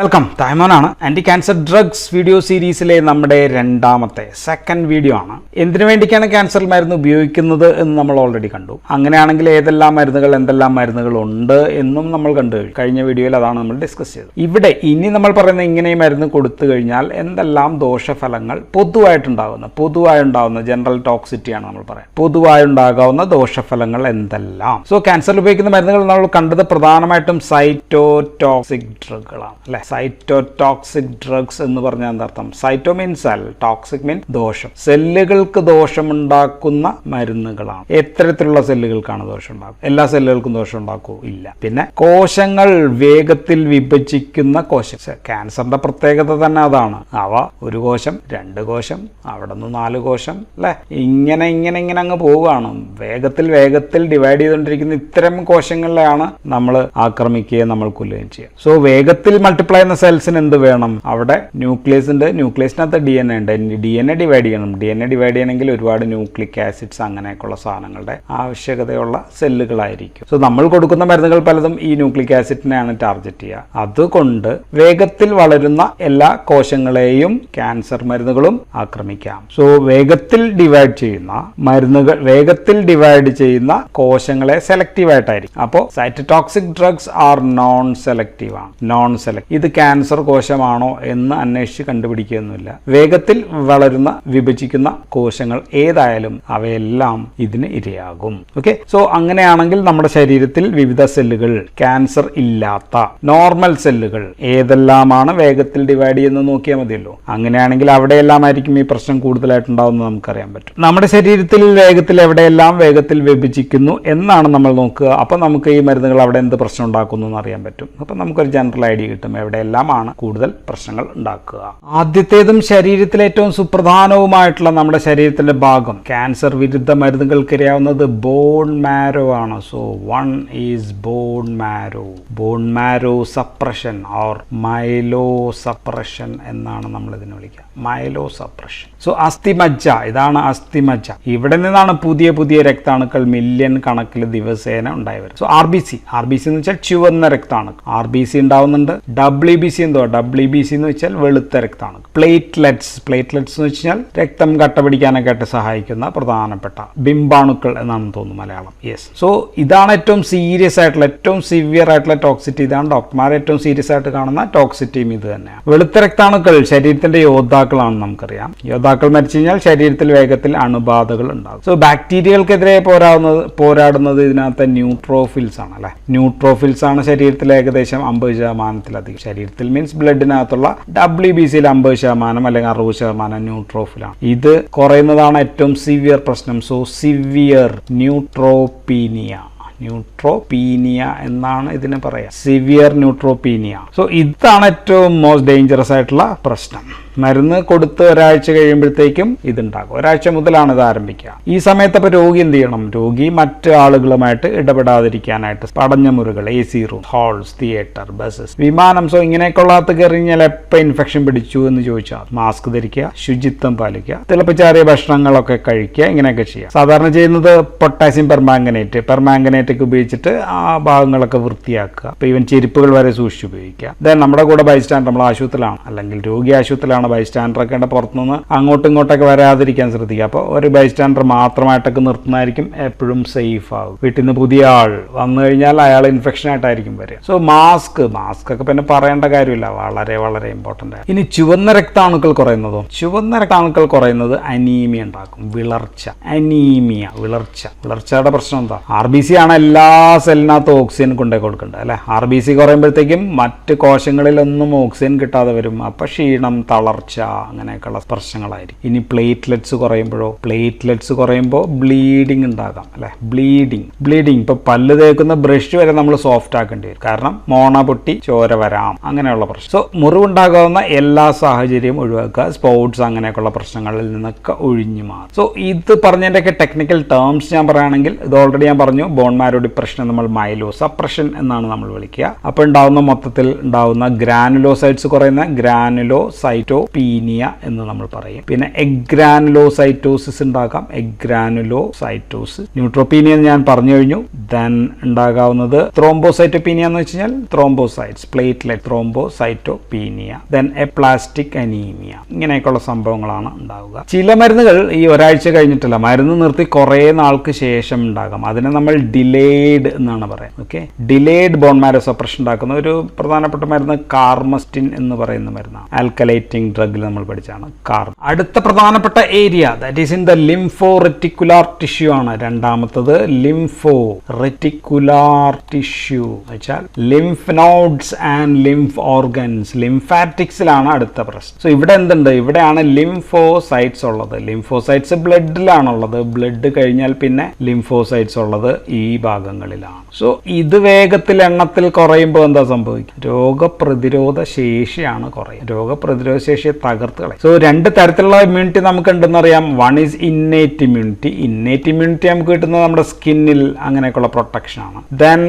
Welcome തായ്മോനാണ്. Anti cancer drugs video സീരീസിലെ നമ്മുടെ രണ്ടാമത്തെ സെക്കൻഡ് വീഡിയോ ആണ്. എന്തിനു വേണ്ടിക്കാണ് ക്യാൻസർ മരുന്ന് ഉപയോഗിക്കുന്നത് എന്ന് നമ്മൾ ഓൾറെഡി കണ്ടു. അങ്ങനെയാണെങ്കിൽ ഏതെല്ലാം മരുന്നുകൾ എന്തെല്ലാം മരുന്നുകൾ ഉണ്ട് എന്നും നമ്മൾ കണ്ടു കഴിഞ്ഞ. വീഡിയോയിൽ അതാണ് നമ്മൾ ഡിസ്കസ് ചെയ്തത്. ഇവിടെ ഇനി നമ്മൾ പറയുന്ന ഇങ്ങനെ മരുന്ന് കൊടുത്തു കഴിഞ്ഞാൽ എന്തെല്ലാം ദോഷഫലങ്ങൾ പൊതുവായിട്ടുണ്ടാകുന്ന പൊതുവായുണ്ടാകുന്ന ജനറൽ ടോക്സിറ്റിയാണ് നമ്മൾ പറയുന്നത്. പൊതുവായുണ്ടാകാവുന്ന ദോഷഫലങ്ങൾ എന്തെല്ലാം? സോ ക്യാൻസറിൽ ഉപയോഗിക്കുന്ന മരുന്നുകൾ നമ്മൾ കണ്ടത് പ്രധാനമായിട്ടും സൈറ്റോ ടോക്സിക് ഡ്രഗുകളാണ് അല്ലെ? സൈറ്റോടോക്സിക് ഡ്രഗ്സ് എന്ന് പറഞ്ഞാൽ എന്താർത്ഥം സൈറ്റോ മീൻ ടോക്സിക് മീൻ ദോഷം. സെല്ലുകൾക്ക് ദോഷമുണ്ടാക്കുന്ന മരുന്നുകളാണ്. എത്തരത്തിലുള്ള സെല്ലുകൾക്കാണ് ദോഷം ഉണ്ടാക്കുക എല്ലാ സെല്ലുകൾക്കും ദോഷം ഉണ്ടാക്കൂ ഇല്ല. പിന്നെ കോശങ്ങൾ വേഗത്തിൽ വിഭജിക്കുന്ന കോശം. ക്യാൻസറിന്റെ പ്രത്യേകത തന്നെ അതാണ്. അവ ഒരു കോശം രണ്ട് കോശം അവിടെ നിന്ന് നാല് കോശം അല്ലെ? ഇങ്ങനെ ഇങ്ങനെ ഇങ്ങനെ അങ്ങ് പോവുകയാണ്. വേഗത്തിൽ വേഗത്തിൽ ഡിവൈഡ് ചെയ്തുകൊണ്ടിരിക്കുന്ന ഇത്തരം കോശങ്ങളിലാണ് നമ്മൾ ആക്രമിക്കുകയും നമ്മൾ കൊല്ലുകയും ചെയ്യുക. സോ വേഗത്തിൽ മൾട്ടിപ്ലൈ ചെയ്യുന്ന സെൽസിന് എന്ത് വേണം? അവിടെ ന്യൂക്ലിയസ് ഉണ്ട്. ന്യൂക്ലിയസിനകത്ത് ഡി എൻ എ ഉണ്ട്. ഡി എൻ എ ഡിവൈഡ് ചെയ്യണം. ഡി എൻ എ ഡിവൈഡ് ചെയ്യണമെങ്കിൽ ഒരുപാട് ന്യൂക്ലിക് ആസിഡ്സ് അങ്ങനെയൊക്കെയുള്ള സാധനങ്ങളുടെ ആവശ്യകതയുള്ള സെല്ലുകളായിരിക്കും സോ നമ്മൾ കൊടുക്കുന്ന മരുന്നുകൾ പലതും ഈ ന്യൂക്ലിക് ആസിഡിനെയാണ് ടാർഗറ്റ് ചെയ്യുക. അതുകൊണ്ട് വേഗത്തിൽ വളരുന്ന എല്ലാ കോശങ്ങളെയും ക്യാൻസർ മരുന്നുകളും ആക്രമിക്കാം. സോ വേഗത്തിൽ ഡിവൈഡ് ചെയ്യുന്ന മരുന്നുകൾ വേഗത്തിൽ ഡിവൈഡ് ചെയ്യുന്ന കോശങ്ങളെ സെലക്റ്റീവ് ആയിട്ടായിരിക്കും. അപ്പോൾ cytotoxic drugs are non selective ആണ്. നോൺ സെലക്ട് ഇത് ക്യാൻസർ കോശമാണോ എന്ന് അന്വേഷിച്ച് കണ്ടുപിടിക്കുകയൊന്നുമില്ല. വേഗത്തിൽ വളരുന്ന വിഭജിക്കുന്ന കോശങ്ങൾ ഏതായാലും അവയെല്ലാം ഇതിന് ഇരയാകും. ഓക്കെ സോ അങ്ങനെയാണെങ്കിൽ നമ്മുടെ ശരീരത്തിൽ വിവിധ സെല്ലുകൾ ക്യാൻസർ ഇല്ലാത്ത നോർമൽ സെല്ലുകൾ ഏതെല്ലാമാണ് വേഗത്തിൽ ഡിവൈഡ് ചെയ്യുന്നത് നോക്കിയാൽ മതിയല്ലോ. അങ്ങനെയാണെങ്കിൽ അവിടെയെല്ലാം ആയിരിക്കും ഈ പ്രശ്നം കൂടുതലായിട്ട് കൂടുതലായിട്ടുണ്ടാവുന്നത് നമുക്കറിയാൻ പറ്റും. നമ്മുടെ ശരീരത്തിൽ വേഗത്തിൽ എവിടെയെല്ലാം വേഗത്തിൽ വിഭജിക്കുന്നു എന്നാണ് നമ്മൾ നോക്കുക. അപ്പം നമുക്ക് ഈ മരുന്നുകൾ അവിടെ എന്ത് പ്രശ്നം ഉണ്ടാക്കുന്നു എന്ന് അറിയാൻ പറ്റും. അപ്പം നമുക്കൊരു ജനറൽ ഐഡിയ കിട്ടും എവിടെയെല്ലാമാണ് കൂടുതൽ പ്രശ്നങ്ങൾ ഉണ്ടാക്കുക. ആദ്യത്തേതും ശരീരത്തിലെ ഏറ്റവും സുപ്രധാനവുമായിട്ടുള്ള നമ്മുടെ ശരീരത്തിന്റെ ഭാഗം. ക്യാൻസർ വിരുദ്ധ മരുന്നുകൾക്കിരയാവുന്നത് ബോൺ മാരോ ആണ്. So one is bone marrow bone marrow suppression or myelo suppression എന്നാണ് നമ്മൾ ഇതിനെ വിളിക്കുക. മൈലോ സപ്രഷൻ സോ അസ്ഥിമജ്ജ. ഇതാണ് അസ്ഥിമജ്ജ. ഇവിടെ നിന്നാണ് പുതിയ പുതിയ രക്താണുക്കൾ മില്യൺ കണക്കിൽ ദിവസേന ഉണ്ടായി വരുന്നത്. So R B C R B C എന്ന് വെച്ചാൽ ചുവന്ന രക്താണുക്കൾ. ആർ ബി സി ഉണ്ടാവുന്നുണ്ട്. ഡബ്ല്യു ബി സി എന്തോ ഡബ്ല്യു ബി സി എന്ന് വെച്ചാൽ വെളുത്ത രക്തമാണ്. പ്ലേറ്റ്ലെറ്റ്സ് പ്ലേറ്റ്ലെറ്റ്സ് എന്ന് വെച്ചാൽ രക്തം കട്ട പിടിക്കാനൊക്കെ ആയിട്ട് സഹായിക്കുന്ന പ്രധാനപ്പെട്ട ബിംബാണുക്കൾ എന്നാണ് തോന്നുന്നു മലയാളം. യെസ് സോ ഇതാണ് ഏറ്റവും സീരിയസ് ആയിട്ടുള്ള ഏറ്റവും സിവിയർ ആയിട്ടുള്ള ടോക്സിറ്റി ഇതാണ്. ഡോക്ടർമാർ ഏറ്റവും സീരിയസ് ആയിട്ട് കാണുന്ന ടോക്സിറ്റിയും ഇത് തന്നെയാണ്. വെളുത്ത രക്താണുക്കൾ ശരീരത്തിന്റെ യോദ്ധാക്കളാണ് നമുക്കറിയാം. യോദ്ധാക്കൾ മരിച്ചു കഴിഞ്ഞാൽ ശരീരത്തിൽ വേഗത്തിൽ അണുബാധകൾ ഉണ്ടാകും. സോ ബാക്ടീരിയകൾക്കെതിരെ പോരാടുന്നത് പോരാടുന്നത് ഇതിനകത്തെ ന്യൂട്രോഫിൽസ് ആണ് അല്ലെ? ന്യൂട്രോഫിൽസ് ആണ് ശരീരത്തിൽ ഏകദേശം അമ്പത് ശതമാനത്തിലധികം. ശരീരത്തിൽ. മീൻസ് ബ്ലഡിനകത്തുള്ള ഡബ്ല്യു ബി സിയിൽ അമ്പത് ശതമാനം അല്ലെങ്കിൽ അറുപത് ശതമാനം ന്യൂട്രോഫിലാണ്. ഇത് കുറയുന്നതാണ് ഏറ്റവും സിവിയർ പ്രശ്നം. സോ സിവിയർ ന്യൂട്രോപീനിയ ന്യൂട്രോപീനിയ എന്നാണ് ഇതിന് പറയാം. സിവിയർ ന്യൂട്രോപീനിയ സോ ഇതാണ് ഏറ്റവും മോസ്റ്റ് ഡേഞ്ചറസ് ആയിട്ടുള്ള പ്രശ്നം. മരുന്ന് കൊടുത്ത് ഒരാഴ്ച കഴിയുമ്പോഴത്തേക്കും ഇതുണ്ടാകും. ഒരാഴ്ച മുതലാണ് ഇത് ആരംഭിക്കുക. ഈ സമയത്ത് അപ്പോൾ രോഗി എന്ത് ചെയ്യണം? രോഗി മറ്റ് ആളുകളുമായിട്ട് ഇടപെടാതിരിക്കാനായിട്ട് പടഞ്ഞ മുറികൾ A C room halls theatre buses വിമാനം. സോ ഇങ്ങനെയൊക്കെയുള്ളകത്ത് കയറി കഴിഞ്ഞാൽ എപ്പോൾ ഇൻഫെക്ഷൻ പിടിച്ചു എന്ന് ചോദിച്ചാൽ മാസ്ക് ധരിക്കുക ശുചിത്വം പാലിക്കുക തിളപ്പിച്ചാറിയ ഭക്ഷണങ്ങളൊക്കെ കഴിക്കുക ഇങ്ങനെയൊക്കെ ചെയ്യുക. സാധാരണ ചെയ്യുന്നത് പൊട്ടാസ്യം പെർമാംഗനേറ്റ്. പെർമാംഗനേറ്റ് ഒക്കെ ഉപയോഗിച്ചിട്ട് ആ ഭാഗങ്ങളൊക്കെ വൃത്തിയാക്കുക. അപ്പോൾ ഈവൻ ചെരുപ്പുകൾ വരെ സൂക്ഷിച്ച് ഉപയോഗിക്കുക. ദെൻ നമ്മുടെ കൂടെ ബൈസ്റ്റാൻഡ് നമ്മൾ ആശുപത്രിയിലാണ്. അല്ലെങ്കിൽ രോഗി ആശുപത്രിയിലാണ് ബൈസ്റ്റാൻഡറൊക്കെ ഉണ്ട് പുറത്തുനിന്ന് അങ്ങോട്ടും ഇങ്ങോട്ടൊക്കെ വരാതിരിക്കാൻ ശ്രദ്ധിക്കുക. അപ്പോൾ ഒരു ബൈസ്റ്റാൻഡർ മാത്രമായിട്ടൊക്കെ നിർത്തുന്നതായിരിക്കും എപ്പോഴും സേഫ് ആവും. വീട്ടിൽ നിന്ന് പുതിയ ആൾ വന്നു കഴിഞ്ഞാൽ അയാൾ ഇൻഫെക്ഷൻ ആയിട്ടായിരിക്കും വരിക. സോ മാസ്ക് മാസ്ക് ഒക്കെ പിന്നെ പറയേണ്ട കാര്യമില്ല. വളരെ വളരെ ഇമ്പോർട്ടന്റ് ആണ് ഇനി ചുവന്ന രക്താണുക്കൾ കുറയുന്നതോ ചുവന്ന രക്താണുക്കൾ കുറയുന്നത് അനീമിയ ഉണ്ടാക്കും. വിളർച്ച അനീമിയ വിളർച്ച. വിളർച്ചയുടെ പ്രശ്നം എന്താ? ആർ ബി സി ആണ് എല്ലാ സെല്ലിനകത്തും ഓക്സിജൻ കൊണ്ടേ കൊടുക്കേണ്ടത് അല്ലെ? ആർ ബി സി കുറയുമ്പോഴത്തേക്കും മറ്റ് കോശങ്ങളിലൊന്നും ഓക്സിജൻ കിട്ടാതെ വരും. അപ്പം ക്ഷീണം തളർച്ച അങ്ങനെയൊക്കെയുള്ള പ്രശ്നങ്ങളായിരിക്കും. ഇനി പ്ലേറ്റ്ലെറ്റ്സ് കുറയുമ്പോഴോ പ്ലേറ്റ്ലെറ്റ്സ് കുറയുമ്പോൾ ബ്ലീഡിങ് ഉണ്ടാകാം അല്ലെ? ബ്ലീഡിങ്. ബ്ലീഡിങ്. ഇപ്പൊ പല്ല് തേക്കുന്ന ബ്രഷ് വരെ നമ്മൾ സോഫ്റ്റ് ആക്കേണ്ടി വരും. കാരണം മോണ പൊട്ടി ചോര വരാം അങ്ങനെയുള്ള പ്രശ്നം. സോ മുറിവുണ്ടാകാവുന്ന എല്ലാ സാഹചര്യവും ഒഴിവാക്കുക. സ്പോർട്സ് അങ്ങനെയൊക്കെയുള്ള പ്രശ്നങ്ങളിൽ നിന്നൊക്കെ ഒഴിഞ്ഞു മാറും. സോ ഇത് പറഞ്ഞതിന്റെയൊക്കെ ടെക്നിക്കൽ ടേംസ് ഞാൻ പറയുകയാണെങ്കിൽ ഇത് ഓൾറെഡി ഞാൻ പറഞ്ഞു. ബോൺമാരോ ഡിപ്രഷൻ നമ്മൾ മൈലോ സപ്രഷൻ എന്നാണ് നമ്മൾ വിളിക്കുക. അപ്പോൾ ഉണ്ടാവുന്ന മൊത്തത്തിൽ ഉണ്ടാവുന്ന ഗ്രാനുലോസൈറ്റ്സ് കുറയുന്ന ഗ്രാനുലോ സൈറ്റോ ന്യൂട്രോപീനിയ എന്ന് നമ്മൾ പറയും. പിന്നെ എഗ്രാനുലോസൈറ്റോസിസ് ഉണ്ടാകാം എഗ്രാനുലോസൈറ്റോസിസ് ന്യൂട്രോപീനിയ എന്ന് ഞാൻ പറഞ്ഞു കഴിഞ്ഞു. ദെൻ ഉണ്ടാകാവുന്നത് ത്രോംബോസൈറ്റോപീനിയ എന്ന് വെച്ച് കഴിഞ്ഞാൽ thrombocytes platelet thrombocytopenia then plastic anaemia ഇങ്ങനെയൊക്കെയുള്ള സംഭവങ്ങളാണ് ഉണ്ടാവുക. ചില മരുന്നുകൾ ഈ ഒരാഴ്ച കഴിഞ്ഞിട്ടല്ല മരുന്ന് നിർത്തി കുറേ നാൾക്ക് ശേഷം ഉണ്ടാകാം. അതിനെ നമ്മൾ ഡിലേഡ് എന്നാണ് പറയുന്നത്. Okay delayed bone marrow suppression ഉണ്ടാക്കുന്ന ഒരു പ്രധാനപ്പെട്ട മരുന്ന് കാർമസ്റ്റിൻ എന്ന് പറയുന്ന മരുന്നാണ്. ആൽക്കലൈറ്റിംഗ് ഡ്രഗിൽ നമ്മൾ പഠിച്ചാണ്. കാർ അടുത്ത പ്രധാനപ്പെട്ട area that is in the lympho reticular tissue ആണ് രണ്ടാമത്തത്. ലിംഫോ റെറ്റിക്കുലാർ ടിഷ്യൂ വെച്ചാൽ lymph nodes and lymph organs ലിംഫാറ്റിക്സിലാണ് അടുത്ത പ്രശ്നം. സോ ഇവിടെ എന്തുണ്ട്? ഇവിടെയാണ് ലിംഫോസൈറ്റ്സ് ഉള്ളത്. ലിംഫോസൈറ്റ്സ് ബ്ലഡിലാണുള്ളത് ബ്ലഡ് കഴിഞ്ഞാൽ പിന്നെ ലിംഫോസൈറ്റ്സ് ഉള്ളത് ഈ ഭാഗങ്ങളിലാണ്. സോ ഇത് വേഗത്തിൽ എണ്ണത്തിൽ കുറയുമ്പോൾ എന്താ സംഭവിക്കുക? രോഗപ്രതിരോധ ശേഷിയാണ് കുറയുക. രോഗപ്രതിരോധ ശേഷിയെ തകർത്ത് കളയും. സോ രണ്ട് തരത്തിലുള്ള ഇമ്മ്യൂണിറ്റി നമുക്ക് ഉണ്ടെന്ന് അറിയാം one is innate immunity innate immunity നമുക്ക് കിട്ടുന്നത് നമ്മുടെ സ്കിന്നിൽ അങ്ങനെയൊക്കെയുള്ള പ്രൊട്ടക്ഷൻ ആണ്. ദെൻ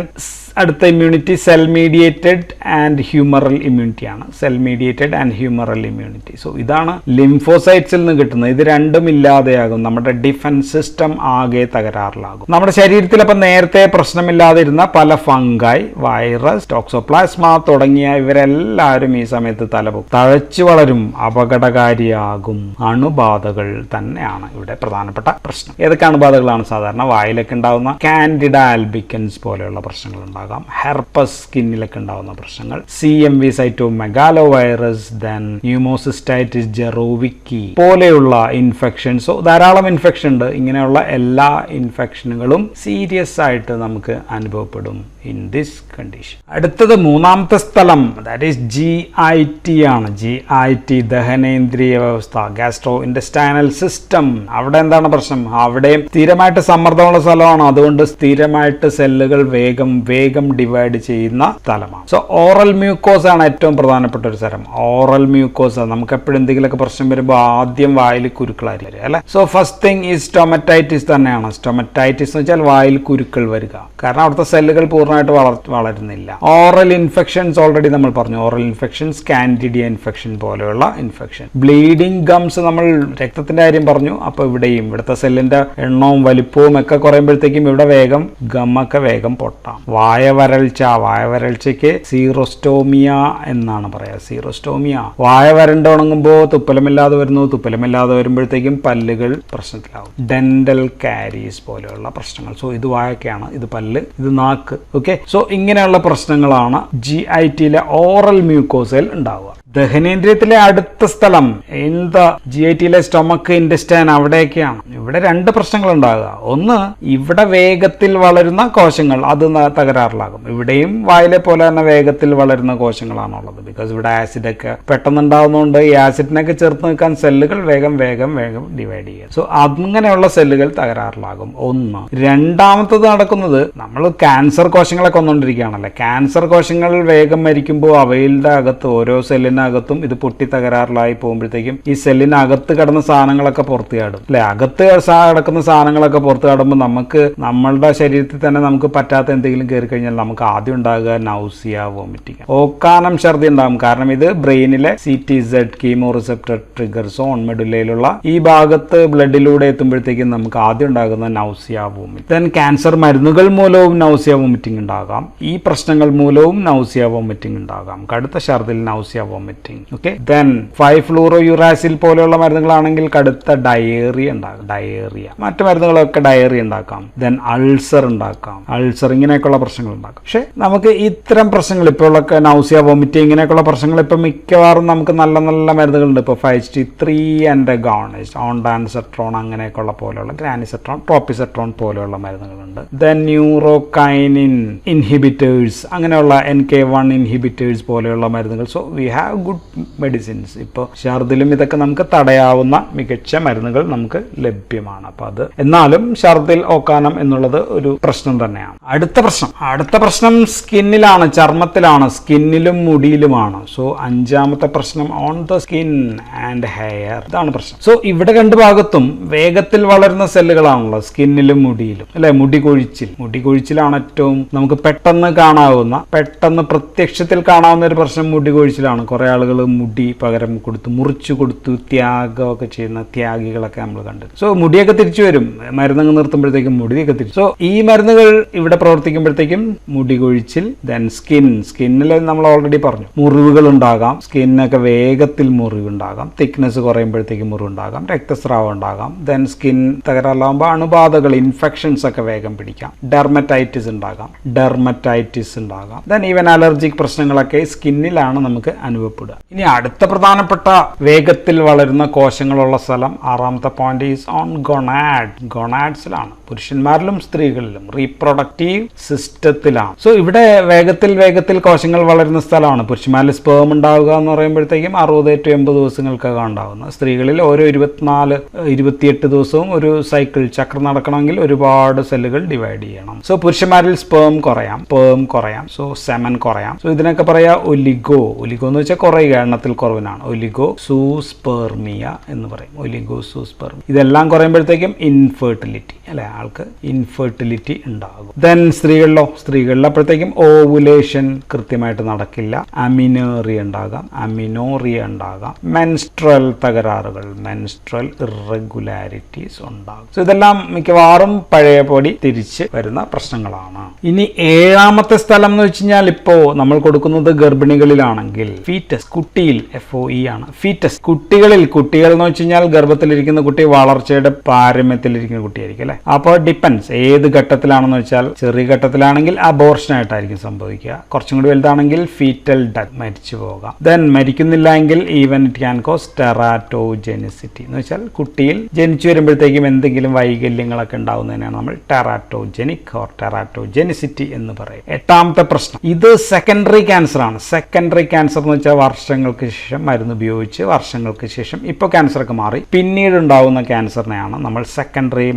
അടുത്ത immunity cell mediated and humoral immunity ആണ്. Cell mediated and humoral immunity so ഇതാണ് ലിംഫോസൈറ്റ്സിൽ നിന്ന് കിട്ടുന്നത്. ഇത് രണ്ടും ഇല്ലാതെയാകും. നമ്മുടെ ഡിഫൻസ് സിസ്റ്റം ആകെ തകരാറിലാകും. നമ്മുടെ ശരീരത്തിൽ അപ്പം നേരത്തെ പ്രശ്നമില്ലാതിരുന്ന പല ഫംഗായി വൈറസ് ടോക്സോപ്ലാസ്മ തുടങ്ങിയ ഇവരെല്ലാവരും ഈ സമയത്ത് തലപൊക്കും. തഴച്ചു വളരും. അപകടകാരിയാകും. അണുബാധകൾ തന്നെയാണ് ഇവിടെ പ്രധാനപ്പെട്ട പ്രശ്നം. ഏതൊക്കെ അണുബാധകളാണ്? സാധാരണ വായിലൊക്കെ ഉണ്ടാകുന്ന കാൻഡിഡ ആൽബിക്കൻസ് പോലെയുള്ള പ്രശ്നങ്ങൾ ഉണ്ടാകാം ഹെർപ്പസ് സ്കിന്നിലൊക്കെ ഉണ്ടാകുന്ന പ്രശ്നങ്ങൾ. C M V cyto megalo virus then pneumocystitis jirovecii പോലെയുള്ള ഇൻഫെക്ഷൻസോ ധാരാളം ഇൻഫെക്ഷൻ ഉണ്ട്. ഇങ്ങനെയുള്ള എല്ലാ ഇൻഫെക്ഷനുകളും സീരിയസ് ആയിട്ട് നമുക്ക് അനുഭവപ്പെടും. ഇൻ ദിസ് കണ്ടീഷൻ അടുത്തത് മൂന്നാമത്തെ സ്ഥലം that is G I T ആണ്. ജി ഐ ടി ദഹനേന്ദ്രിയ വ്യവസ്ഥ ഗാസ്ട്രോ ഇൻഡസ്റ്റൈനൽ സിസ്റ്റം അവിടെ എന്താണ് പ്രശ്നം? അവിടെ സ്ഥിരമായിട്ട് സമ്മർദ്ദമുള്ള സ്ഥലമാണ്. അതുകൊണ്ട് സ്ഥിരമായിട്ട് സെല്ലുകൾ വേഗം വേഗം ഡിവൈഡ് ചെയ്യുന്ന സ്ഥലമാണ്. സോ ഓറൽ മ്യൂക്കോസ് ആണ് ഏറ്റവും പ്രധാനപ്പെട്ട ഒരു സ്ഥലം ഓറൽ മ്യൂക്കോസ് നമുക്ക് എപ്പോഴും എന്തെങ്കിലുമൊക്കെ പ്രശ്നം വരുമ്പോൾ ആദ്യം വായിൽ കുരുക്കളായിരിക്കും അല്ലെ? സോ ഫസ്റ്റ് തിങ് ഈ സ്റ്റൊമറ്റൈറ്റിസ് തന്നെയാണ്. സ്റ്റൊമറ്റൈറ്റിസ് എന്ന് വെച്ചാൽ വായിൽ കുരുക്കൾ വരിക. കാരണം അവിടുത്തെ സെല്ലുകൾ പൂർണമായിട്ട് വളർ വളരുന്നില്ല. ഓറൽ ഇൻഫെക്ഷൻസ് ഓൾറെഡി നമ്മൾ പറഞ്ഞു. ഓറൽ ഇൻഫെക്ഷൻസ് കാൻഡിഡിയ ഇൻഫെക്ഷൻ പോലെയുള്ള ഇൻഫെക്ഷൻ ബ്ലീഡിംഗ് ഗംസ് നമ്മൾ രക്തത്തിന്റെ കാര്യം പറഞ്ഞു. അപ്പോൾ ഇവിടെയും ഇവിടുത്തെ സെല്ലിന്റെ എണ്ണവും വലിപ്പവും ഒക്കെ കുറയുമ്പോഴത്തേക്കും ഇവിടെ വേഗം ഗമ്മൊക്കെ വേഗം പൊട്ടാം. വായ വരൾച്ച വായ വരൾച്ചയ്ക്ക് സീറോസ്റ്റോമിയ എന്നാണ് പറയാ. സീറോസ്റ്റോമിയ. വായ വരണ്ട് ഉണങ്ങുമ്പോൾ തുപ്പലമില്ലാതെ വരുന്നു. തുപ്പലമില്ലാതെ വരുമ്പോഴത്തേക്കും പല്ലുകൾ പ്രശ്നത്തിലാവും. ഡെന്റൽ കാരീസ് പോലെയുള്ള പ്രശ്നങ്ങൾ. സോ ഇത് വായൊക്കെയാണ് ഇത് പല്ല് ഇത് നാക്ക്. ഓക്കെ സോ ഇങ്ങനെയുള്ള പ്രശ്നങ്ങളാണ് ജി ഐ ടിയിലെ ഓറൽ മ്യൂക്കോസയിൽ ഉണ്ടാവുക. ദഹനേന്ദ്രിയത്തിലെ അടുത്ത സ്ഥലം. എന്താ? ജി ഐ ടിയിലെ സ്റ്റൊമക്ക് ഇൻഡസ്റ്റൈൻ അവിടെയൊക്കെയാണ്. ഇവിടെ രണ്ട് പ്രശ്നങ്ങൾ ഉണ്ടാകുക ഒന്ന് ഇവിടെ വേഗത്തിൽ വളരുന്ന കോശങ്ങൾ അത് തകരാറിലാകും ഇവിടെയും വായിലെ പോലെ തന്നെ വേഗത്തിൽ വളരുന്ന കോശങ്ങളാണുള്ളത്. ബിക്കോസ് ഇവിടെ ആസിഡൊക്കെ പെട്ടെന്ന് ഉണ്ടാകുന്നതുകൊണ്ട് ഈ ആസിഡിനൊക്കെ ചേർത്ത് നിൽക്കാൻ സെല്ലുകൾ വേഗം വേഗം വേഗം ഡിവൈഡ് ചെയ്യുക. സോ അങ്ങനെയുള്ള സെല്ലുകൾ തകരാറിലാകും. ഒന്ന് രണ്ടാമത്തത് നടക്കുന്നത് നമ്മൾ ക്യാൻസർ കോശങ്ങളെ കൊന്നുകൊണ്ടിരിക്കുകയാണല്ലേ ക്യാൻസർ കോശങ്ങൾ വേഗം മരിക്കുമ്പോൾ അവയിലെ അകത്ത് ഓരോ സെല്ലിനകത്തും ഇത് പൊട്ടി തകരാറിലായി പോകുമ്പോഴത്തേക്കും ഈ സെല്ലിനകത്ത് കിടന്ന സാധനങ്ങളൊക്കെ പുറത്ത് ചാടും. അല്ലെ? അകത്ത് കിടക്കുന്ന സാധനങ്ങളൊക്കെ പുറത്ത് ചാടുമ്പോൾ നമുക്ക് നമ്മളുടെ ശരീരത്തിൽ തന്നെ നമുക്ക് പറ്റാത്ത എന്തെങ്കിലും കയറി കഴിഞ്ഞാൽ നമുക്ക് ആദ്യം ഉണ്ടാകുക നൗസിയ വോമിറ്റിങ് ഓക്കാനം ഛർദി ഉണ്ടാകും. കാരണം ഇത് ബ്രെയിനിലെ C T Z chemo receptor trigger zone മെഡുലയിലുള്ള ഈ ഭാഗത്ത് ബ്ലഡിലൂടെ എത്തുമ്പോഴത്തേക്കും നമുക്ക് ആദ്യം ഉണ്ടാകുന്ന നൗസിയ വോമിറ്റ് ദെൻ ക്യാൻസർ മരുന്നുകൾ മൂലവും നൗസിയ വോമിറ്റിംഗ് ഉണ്ടാകാം. ഈ പ്രശ്നങ്ങൾ മൂലവും നൗസിയ വോമിറ്റിംഗ് ഉണ്ടാകാം. കടുത്ത ഛർദിൽ nausea vomiting okay then five fluoro uracil പോലെയുള്ള മരുന്നുകളാണെങ്കിൽ കടുത്ത ഡയേറിയ ഉണ്ടാകും. ഡയേറിയ മറ്റു മരുന്നുകളൊക്കെ ഡയേറിയ ഉണ്ടാക്കാം. ദെൻ അൾസർ ഉണ്ടാക്കാം. അൾസർ ഇങ്ങനെയൊക്കെയുള്ള പ്രശ്നങ്ങൾ ഉണ്ടാക്കാം. പക്ഷെ നമുക്ക് ഇത്തരം പ്രശ്നങ്ങൾ ഇപ്പോൾ നൗസിയ വോമിറ്റിംഗ് ഇങ്ങനെയൊക്കെയുള്ള പ്രശ്നങ്ങൾ ഇപ്പം മിക്കവാറും നമുക്ക് നല്ല നല്ല മരുന്നുകളുണ്ട്. ഇപ്പോൾ five T three antagonist ondansetron അങ്ങനെയൊക്കെയുള്ള പോലെയുള്ള ഗ്രാനിസെട്രോൺ ട്രോപ്പിസെട്രോൺ പോലെയുള്ള മരുന്നുകളുണ്ട്. ദെൻ ന്യൂറോകൈനിൻ ഇൻഹിബിറ്റേഴ്സ് അങ്ങനെയുള്ള എൻ കെ വൺ ഇൻഹിബിറ്റേഴ്സ് പോലെയുള്ള മരുന്നുകൾ. So we have good medicines ഇപ്പോൾ ഛർദിലും ഇതൊക്കെ നമുക്ക് തടയാവുന്ന മികച്ച മരുന്നുകൾ നമുക്ക് ലഭ്യമാണ്. അപ്പോൾ അത് എന്നാലും ഛർദിൽ ഓക്കാനം എന്നുള്ളത് ഒരു പ്രശ്നം തന്നെയാണ്. അടുത്ത പ്രശ്നം. അടുത്ത പ്രശ്നം സ്കിന്നിലാണ് ചർമ്മത്തിലാണ് സ്കിന്നിലും മുടിയിലുമാണ്. സോ അഞ്ചാമത്തെ പ്രശ്നം on the skin and hair ഇതാണ് പ്രശ്നം. സോ ഇവിടെ രണ്ട് ഭാഗത്തും വേഗത്തിൽ വളരുന്ന സെല്ലുകളാണല്ലോ സ്കിന്നിലും മുടിയിലും. അല്ലെ? മുടി കൊഴിച്ചിൽ. മുടി കൊഴിച്ചിലാണ് ഏറ്റവും നമുക്ക് പെട്ടെന്ന് കാണാവുന്ന പെട്ടെന്ന് പ്രത്യക്ഷത്തിൽ കാണാവുന്ന ഒരു പ്രശ്നം മുടി കൊഴിച്ചിലാണ്. കുറെ ആളുകൾ മുടി പകരം കൊടുത്ത് മുറിച്ചു കൊടുത്തു ത്യാഗമൊക്കെ ചെയ്യുന്ന ത്യാഗികളൊക്കെ നമ്മൾ കണ്ടു. സോ മുടിയൊക്കെ തിരിച്ചു വരും. മരുന്നങ്ങ് നിർത്തുമ്പോഴത്തേക്കും മുടിയൊക്കെ തിരിച്ചു. സോ ഈ മരുന്നുകൾ ഇവിടെ പ്രവർത്തിക്കുമ്പോഴത്തേക്കും മുടി കൊഴിച്ചിൽ ദെൻ സ്കിൻ സ്കിന്നിൽ നമ്മൾ ഓൾറെഡി പറഞ്ഞു. മുറിവുകൾ ഉണ്ടാകാം. സ്കിന്നൊക്കെ വേഗത്തിൽ മുറിവുണ്ടാകാം തിക്നെസ് കുറയുമ്പോഴത്തേക്കും മുറിവുണ്ടാകാം രക്തസ്രാവം ഉണ്ടാകാം. ദെൻ സ്കിൻ തകരാറിലാകുമ്പോൾ അണുബാധകൾ ഇൻഫെക്ഷൻസ് ഒക്കെ വേഗം പിടിക്കാം. ഡെർമറ്റൈറ്റിസ് ഉണ്ടാകാം. ഡെർമറ്റൈറ്റിസ് ഉണ്ടാകാം. ദെൻ ഈവൻ അലർജിക് പ്രശ്നങ്ങളൊക്കെ സ്കിന്നിലാണ് നമുക്ക് അനുഭവപ്പെടുക ഇനി അടുത്ത പ്രധാനപ്പെട്ട വേഗത്തിൽ വളരുന്ന കോശങ്ങളുള്ള സ്ഥലം ആറാമത്തെ പോയിന്റ് ഈസ് ഓൺ ഗൊണാഡ് ഗൊണാഡ്സിലാണ് പുരുഷന്മാരിലും സ്ത്രീകളിലും റീപ്രൊഡക്റ്റീവ് സിസ്റ്റത്തിലാണ് സോ ഇവിടെ വേഗത്തിൽ വേഗത്തിൽ കോശങ്ങൾ വളരുന്ന സ്ഥലമാണ്. പുരുഷന്മാരിൽ സ്പേം ഉണ്ടാവുക എന്ന് പറയുമ്പോഴത്തേക്കും അറുപത് ടു എൺപത് ദിവസങ്ങൾക്കൊക്കെ ഉണ്ടാവുന്നത് സ്ത്രീകളിൽ ഓരോ ഇരുപത്തിനാല് ഇരുപത്തിയെട്ട് ദിവസവും ഒരു സൈക്കിൾ ചക്രം നടക്കണമെങ്കിൽ ഒരുപാട് സെല്ലുകൾ ഡിവൈഡ് ചെയ്യണം. സോ പുരുഷന്മാരിൽ സ്പേം കുറയാം സ്പേം കുറയാം സോ സെമൻ കുറയാം. സോ ഇതിനൊക്കെ പറയാ ഒലിഗോ ഒലിഗോ എന്ന് വെച്ചാൽ കുറയുക എണ്ണത്തിൽ കുറവിനാണ്. ഒലിഗോ സൂസ്പെർമിയ എന്ന് പറയും. ഒലിഗോ സൂസ്പെർമിയ ഇതെല്ലാം കുറയുമ്പോഴത്തേക്കും ഇൻഫെർട്ടിലിറ്റി അല്ലെ? ആൾക്ക് ഇൻഫെർട്ടിലിറ്റി ഉണ്ടാകും. ദെൻ സ്ത്രീകളിലോ സ്ത്രീകളിൽ അപ്പോഴത്തേക്കും ഓവുലേഷൻ കൃത്യമായിട്ട് നടക്കില്ല. അമിനേറിയ ഉണ്ടാകാം. അമിനോറിയ ഉണ്ടാകാം. മെൻസ്ട്രൽ തകരാറുകൾ മെൻസ്ട്രൽ ഇറഗുലാരിറ്റീസ് ഉണ്ടാകും. ഇതെല്ലാം മിക്കവാറും പഴയപടി തിരിച്ച് വരുന്ന പ്രശ്നങ്ങളാണ്. ഇനി ഏഴാമത്തെ സ്ഥലം എന്ന് വെച്ച് കഴിഞ്ഞാൽ ഇപ്പോ നമ്മൾ കൊടുക്കുന്നത് ഗർഭിണികളിലാണെങ്കിൽ ഫീറ്റസ് കുട്ടിയിൽ എഫ് ഒ ഇ ആണ്. ഫീറ്റസ് കുട്ടികളിൽ കുട്ടികൾ എന്ന് വെച്ച് കഴിഞ്ഞാൽ ഗർഭത്തിലിരിക്കുന്ന കുട്ടി വളർച്ചയുടെ പാരമ്യത്തിലിരിക്കുന്ന കുട്ടിയായിരിക്കും അല്ലെ? അപ്പോൾ ഡിപ്പെൻസ് ഏത് ഘട്ടത്തിലാണെന്ന് വെച്ചാൽ ചെറിയ ഘട്ടത്തിലാണെങ്കിൽ അബോർഷൻ ആയിട്ടായിരിക്കും സംഭവിക്കുക. കുറച്ചും കൂടി വലുതാണെങ്കിൽ ഫീറ്റൽ ഡെത്ത് മരിച്ചു പോകാം ദെൻ മരിക്കുന്നില്ല എങ്കിൽ even it can cause teratogenicity എന്ന് വെച്ചാൽ കുട്ടിയിൽ ജനിച്ചു വരുമ്പോഴത്തേക്കും എന്തെങ്കിലും വൈകല്യങ്ങളൊക്കെ ഉണ്ടാവുന്നതിനാണ് നമ്മൾ ടെറാറ്റോജെനിക് ഓർ ടെറാറ്റോജെനിസിറ്റി എന്ന് പറയും എട്ടാമത്തെ പ്രശ്നം. ഇത് സെക്കൻഡറി ക്യാൻസർ ആണ്. സെക്കൻഡറി ക്യാൻസർ എന്ന് വെച്ചാൽ വർഷങ്ങൾക്ക് ശേഷം മരുന്ന് ഉപയോഗിച്ച് വർഷങ്ങൾക്ക് ശേഷം ഇപ്പോൾ ക്യാൻസർ ഒക്കെ മാറി. പിന്നീട് ഉണ്ടാവുന്ന ക്യാൻസറിനെയാണ് നമ്മൾ സെക്കൻഡറി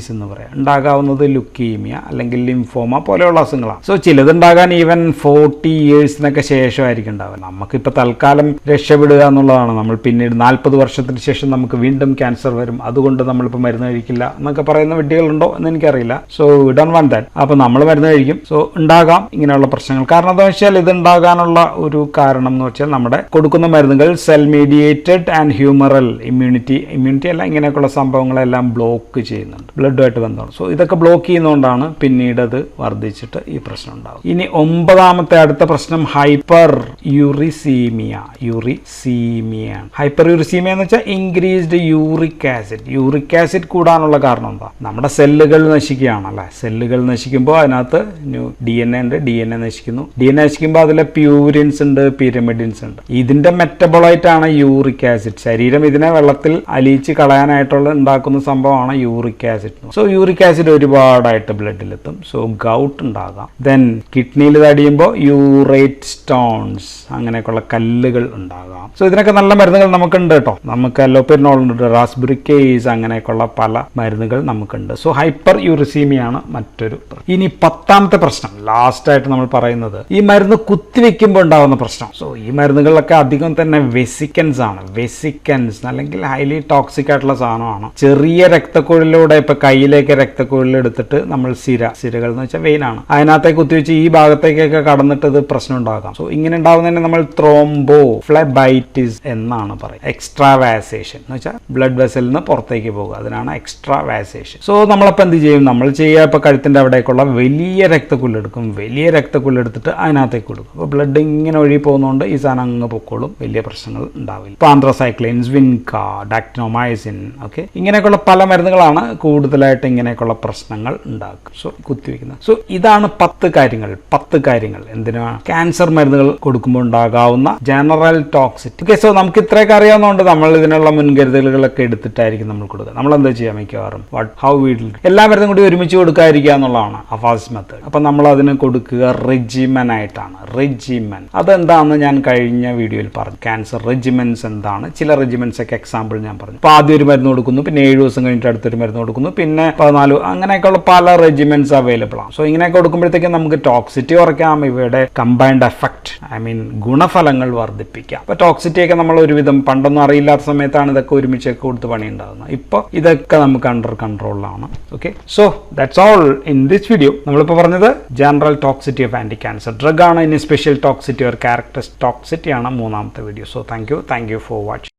മലിഗ്നൻസീസ് എന്ന് പറയാം. ഉണ്ടാകാവുന്നത് ലുക്കീമിയ അല്ലെങ്കിൽ ലിംഫോമ പോലെയുള്ള അസുഖങ്ങളാണ്. സോ ചിലതുണ്ടാകാൻ ഈവൻ ഫോർട്ടി ഇയേഴ്സിനൊക്കെ ശേഷമായിരിക്കും ഉണ്ടാവുക. നമുക്കിപ്പോൾ തൽക്കാലം രക്ഷപ്പെടുക എന്നുള്ളതാണ്. നമ്മൾ പിന്നീട് നാൽപ്പത് വർഷത്തിന് ശേഷം നമുക്ക് വീണ്ടും ക്യാൻസർ വരും. അതുകൊണ്ട് നമ്മളിപ്പോൾ മരുന്ന് കഴിക്കില്ല എന്നൊക്കെ പറയുന്ന വിഡ്ഢികളുണ്ടോ എന്ന് എനിക്കറിയില്ല. സോ ഡോൺ വൺ ദാറ്റ് അപ്പോൾ നമ്മൾ മരുന്ന് കഴിക്കും. സോ ഉണ്ടാകാം ഇങ്ങനെയുള്ള പ്രശ്നങ്ങൾ. കാരണം എന്താ വെച്ചാൽ ഇത് ഉണ്ടാകാനുള്ള ഒരു കാരണം എന്ന് വെച്ചാൽ നമ്മുടെ കൊടുക്കുന്ന മരുന്നുകൾ cell mediated and humoral immunity immunity അല്ല ഇങ്ങനെയൊക്കെയുള്ള സംഭവങ്ങളെല്ലാം ബ്ലോക്ക് ചെയ്യുന്നുണ്ട്. ബ്ലഡുമായിട്ട് ബന്ധമാണ്. സോ ഇതൊക്കെ ബ്ലോക്ക് ചെയ്യുന്നതുകൊണ്ടാണ് പിന്നീട് അത് വർദ്ധിച്ചിട്ട് ഈ പ്രശ്നം ഉണ്ടാകും ഇനി ഒമ്പതാമത്തെ അടുത്ത പ്രശ്നം hyper uricaemia uricaemia hyper uricaemia എന്ന് വെച്ചാൽ increased uric acid uric acid കൂടാനുള്ള കാരണം എന്താ? നമ്മുടെ സെല്ലുകൾ നശിക്കുകയാണ് അല്ലേ? സെല്ലുകൾ നശിക്കുമ്പോൾ അതിനകത്ത് ഡി എൻ എ ഉണ്ട്. ഡി എൻ എ നശിക്കുന്നു. ഡി എൻ എ നശിക്കുമ്പോൾ അതിലെ പ്യൂരിൻസ് ഉണ്ട് പിരമിഡിൻസ് ഉണ്ട്. ഇതിന്റെ മെറ്റബോളൈറ്റ് ആണ് യൂറിക് ആസിഡ് ശരീരം ഇതിനെ വെള്ളത്തിൽ അലിയിച്ച് കളയാനായിട്ടുള്ള ഉണ്ടാക്കുന്ന സംഭവമാണ് uric acid so uric acid ഒരുപാടായിട്ട് ബ്ലഡിലെത്തും സോ ഗൗട്ട് ഉണ്ടാകാം. ദെൻ കിഡ്നിയിൽ തടിയുമ്പോൾ യൂറേറ്റ് സ്റ്റോൺസ് അങ്ങനെയൊക്കെയുള്ള കല്ലുകൾ ഉണ്ടാകാം. സോ ഇതിനൊക്കെ നല്ല മരുന്നുകൾ നമുക്കുണ്ട് കേട്ടോ നമുക്ക് അലോപെരിനോൾ ഉണ്ട് റാസ്ബുറിക്കേസ് അങ്ങനെയൊക്കെയുള്ള പല മരുന്നുകൾ നമുക്കുണ്ട്. സോ ഹൈപ്പർ യൂറിസീമിയാണ് മറ്റൊരു ഇനി പത്താമത്തെ പ്രശ്നം ലാസ്റ്റ് ആയിട്ട് നമ്മൾ പറയുന്നത് ഈ മരുന്ന് കുത്തിവെക്കുമ്പോൾ ഉണ്ടാകുന്ന പ്രശ്നം. സോ ഈ മരുന്നുകളിലൊക്കെ അധികം തന്നെ വെസിക്കൻസ് ആണ്. വെസിക്കൻസ് അല്ലെങ്കിൽ ഹൈലി ടോക്സിക് ആയിട്ടുള്ള സാധനമാണ്. ചെറിയ രക്തക്കുഴലിലൂടെ ഇപ്പൊ കയ്യിലേക്ക് രക്തക്കുഴലിൽ എടുത്തിട്ട് നമ്മൾ സിര സിരകൾ എന്ന് വെച്ചാൽ വെയിനാണ് അതിനകത്തേക്ക് കുത്തിവെച്ച് ഈ ഭാഗത്തേക്കൊക്കെ കടന്നിട്ട് ഇത് പ്രശ്നം ഉണ്ടാകാം സോ ഇങ്ങനെ ഉണ്ടാകുന്നതിനെ നമ്മൾ ത്രോംബോ ഫ്ലെബൈറ്റിസ് എന്നാണ് പറയുന്നത് എക്സ്ട്രാ വാസേഷൻ എന്ന് വെച്ചാൽ ബ്ലഡ് വെസലിൽ നിന്ന് പുറത്തേക്ക് പോകുക. അതിനാണ് എക്സ്ട്രാ വാസേഷൻ സോ നമ്മളപ്പോൾ എന്ത് ചെയ്യും? നമ്മൾ ചെയ്യുക ഇപ്പോൾ കഴുത്തിന്റെ അവിടേക്കുള്ള വലിയ രക്തക്കുള്ളെടുക്കും വലിയ രക്തക്കുള്ളെടുത്തിട്ട് അതിനകത്തേക്ക് കൊടുക്കും. അപ്പോൾ ബ്ലഡ് ഇങ്ങനെ ഒഴുകി പോകുന്നതുകൊണ്ട് ഈ സാധനം അങ്ങ് പൊക്കോളും. വലിയ പ്രശ്നങ്ങൾ ഉണ്ടാവില്ല. ഇപ്പോൾ ആന്ത്രോസൈക്ലിൻസ് വിൻക ഡാക്ടിനോമൈസിൻ ഓക്കെ ഇങ്ങനെയൊക്കെയുള്ള പല മരുന്നുകളാണ് കൂടുതലായിട്ട് ഇങ്ങനെയൊക്കെയുള്ള പ്രശ്നങ്ങൾ ഉണ്ടാക്കും. സോ കുത്തിവെക്കുന്നത് സോ ഇതാണ് പത്ത് കാര്യങ്ങൾ. പത്ത് കാര്യങ്ങൾ. എന്തിനാണ് ക്യാൻസർ മരുന്നുകൾ കൊടുക്കുമ്പോൾ ഉണ്ടാകാവുന്ന ജനറൽ ടോക്സിറ്റി. ഓക്കെ സോ നമുക്ക് ഇത്രയൊക്കെ അറിയാവുന്നതുകൊണ്ട് നമ്മൾ ഇതിനുള്ള മുൻകരുതലുകളൊക്കെ എടുത്തിട്ടായിരിക്കും നമ്മൾ കൊടുക്കുക. നമ്മൾ എന്താ ചെയ്യാം മിക്കവാറും? വാട്ട് ഹൗ വീട്ടിൽ എല്ലാ മരുന്നും കൂടി ഒരുമിച്ച് കൊടുക്കാതിരിക്കുക എന്നുള്ളതാണ് അഫാസ് മെത്തേഡ് അപ്പം നമ്മൾ അതിന് കൊടുക്കുക റെജിമൻ ആയിട്ടാണ്. റെജിമൻ അതെന്താണെന്ന് ഞാൻ കഴിഞ്ഞ വീഡിയോയിൽ പറഞ്ഞു. ക്യാൻസർ റെജിമെന്റ്സ് എന്താണ്? ചില റെജിമെന്റ്സ് ഒക്കെ എക്സാമ്പിൾ ഞാൻ പറഞ്ഞു. അപ്പോൾ ആദ്യം ഒരു മരുന്ന് കൊടുക്കുന്നു പിന്നെ ഏഴ് ദിവസം കഴിഞ്ഞിട്ട് അടുത്തൊരു മരുന്ന് കൊടുക്കുന്നു പിന്നെ പിന്നെ പതിനാല് അങ്ങനെയൊക്കെയുള്ള പല റെജിമെന്റ്സ് അവൈലബിൾ ആണ്. സോ ഇങ്ങനെയൊക്കെ കൊടുക്കുമ്പോഴത്തേക്കും നമുക്ക് ടോക്സിറ്റി കുറയ്ക്കാം ഇവയുടെ കമ്പൈൻഡ് എഫക്ട് ഐ മീൻ ഗുണഫലങ്ങൾ വർദ്ധിപ്പിക്കാം. അപ്പൊ ടോക്സിറ്റി ഒക്കെ നമ്മൾ ഒരുവിധം പണ്ടൊന്നും അറിയില്ലാത്ത സമയത്താണ് ഇതൊക്കെ ഒരുമിച്ച് കൊടുത്ത് പണി ഉണ്ടാകുന്നത് ഇപ്പോൾ ഇതൊക്കെ നമുക്ക് under കൺട്രോളിലാണ് okay so that's all in this video നമ്മളിപ്പോൾ പറഞ്ഞത് general toxicity of anti cancer drug ആണ്. ഇനി special toxicity or character toxicity ആണ് മൂന്നാമത്തെ video so thank you thank you for watching